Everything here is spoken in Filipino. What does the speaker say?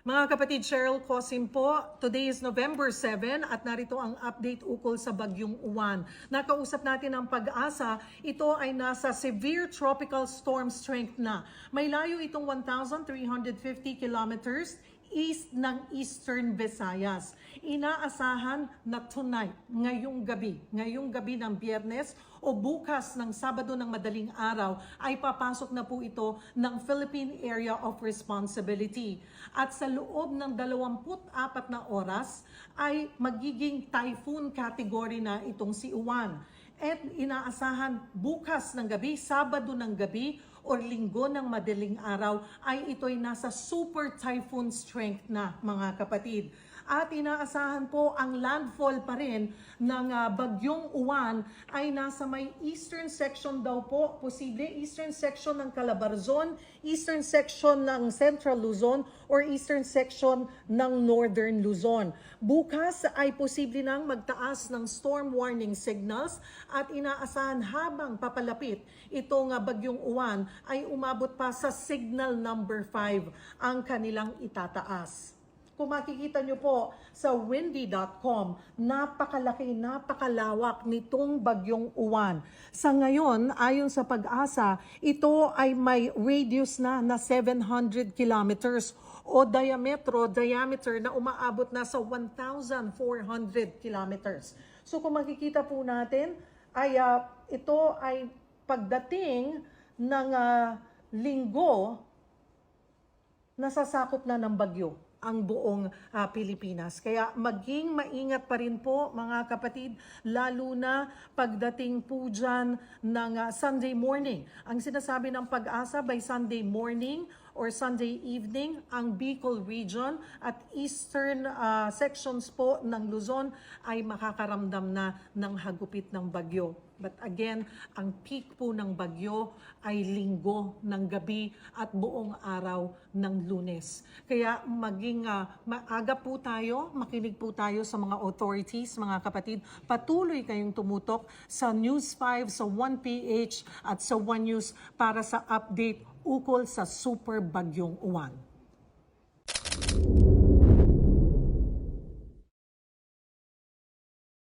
Mga kapatid, Cheryl Cosim po. Today is November 7 at narito ang update ukol sa Bagyong Uwan. Nakausap natin ang pag-asa, ito ay nasa severe tropical storm strength na. May layo itong 1,350 kilometers east ng Eastern Visayas. Inaasahan na tonight, ngayong gabi, ngayong gabi ng biyernes o bukas ng Sabado ng madaling araw ay papasok na po ito ng Philippine Area of Responsibility. At sa loob ng 24 na oras ay magiging typhoon category na itong si Uwan. At inaasahan bukas ng gabi, Sabado ng gabi, o linggo ng madaling araw ay ito'y nasa super typhoon strength na mga kapatid. At inaasahan po ang landfall pa rin ng ah, bagyong uwan ay nasa may eastern section daw po, posible eastern section ng Calabarzon, eastern section ng Central Luzon, or eastern section ng Northern Luzon. Bukas ay posible nang magtaas ng storm warning signals at inaasahan habang papalapit itong ah, bagyong uwan ay umabot pa sa signal number 5 ang kanilang itataas. Kung makikita nyo po sa windy.com, napakalaki, napakalawak nitong bagyong uwan. Sa ngayon, ayon sa pag-asa, ito ay may radius na na 700 kilometers o diametro, diameter na umaabot na sa 1,400 kilometers. So kung makikita po natin, ay ah, ito ay pagdating ng ah, linggo, nasasakop na ng bagyo ang buong ah, Pilipinas. Kaya maging maingat pa rin po mga kapatid, lalo na pagdating po dyan ng ah, Sunday morning. Ang sinasabi ng pag-asa by Sunday morning or Sunday evening, ang Bicol region at eastern ah, sections po ng Luzon ay makakaramdam na ng hagupit ng bagyo. But again, ang peak po ng bagyo ay linggo ng gabi at buong araw ng lunes. Kaya maging ah, maaga po tayo, makinig po tayo sa mga authorities, mga kapatid. Patuloy kayong tumutok sa News 5, sa 1PH at sa 1 News para sa update ukol sa super bagyong uwan.